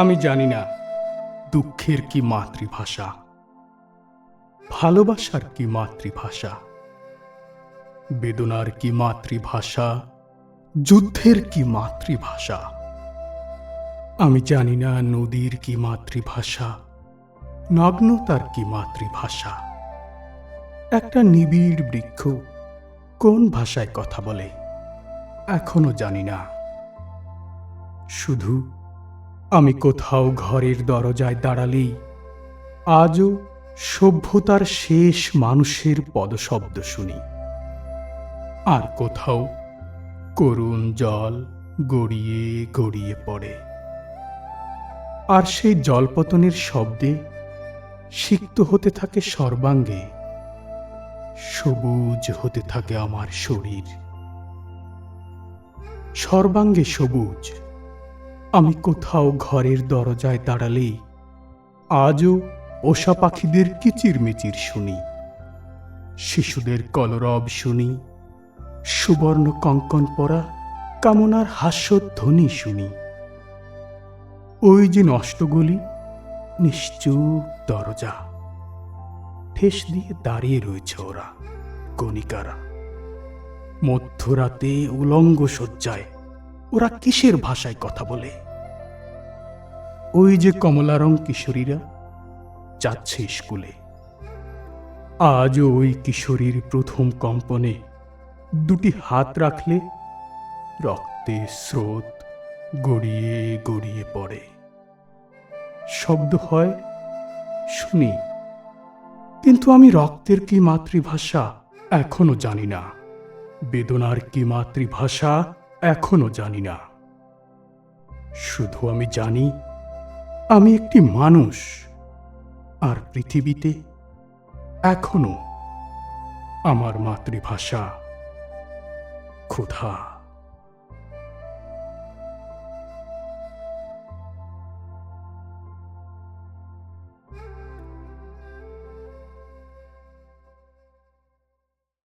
আমি জানি না, দুঃখের কি মাতৃভাষা, ভালোবাসার কি মাতৃভাষা, বেদনার কি মাতৃভাষা, যুদ্ধের কি মাতৃভাষা। আমি জানি না নদীর কি মাতৃভাষা, নগ্নতার কি মাতৃভাষা। একটা নিবিড় বৃক্ষ কোন ভাষায় কথা বলে, এখনও জানি না। শুধু আমি কোথাও ঘরের দরজায় দাঁড়ালেই আজও সভ্যতার শেষ মানুষের পদশব্দ শুনি। আর কোথাও করুণ জল গড়িয়ে গড়িয়ে পড়ে। আর সেই জলপতনের শব্দে সিক্ত হতে থাকে সর্বাঙ্গে, সবুজ হতে থাকে আমার শরীর। সর্বাঙ্গে সবুজ আমি কোথাও ঘরের দরজায় দাঁড়ালেই আজও পোষা পাখিদের কিচিরমিচির শুনি। শিশুদের কলরব শুনি। সুবর্ণ কঙ্কন পরা কামনার হাস্যধ্বনি শুনি। ওই যে নষ্টগুলি নিশ্চুপ দরজা। ঠেস দিয়ে দাঁড়িয়ে রয়েছে ওরা গণিকারা মধ্যরাতে উলঙ্গ শয্যায় ওরা কিসের ভাষায় কথা বলে? ওই যে কমলা রং কিশোরীরা যাচ্ছে স্কুলে। আজও ওই কিশোরীর প্রথম কম্পনে দুটি হাত রাখলে রক্তের স্রোত গড়িয়ে গড়িয়ে পড়ে। শব্দ হয়, শুনি, কিন্তু আমি রক্তের কি মাতৃভাষা? এখনও জানি না। বেদনার কি মাতৃভাষা? এখনও জানি না। শুধু আমি জানি, আমি একটি মানুষ, আর পৃথিবীতে এখনও আমার মাতৃভাষা ক্ষুধা।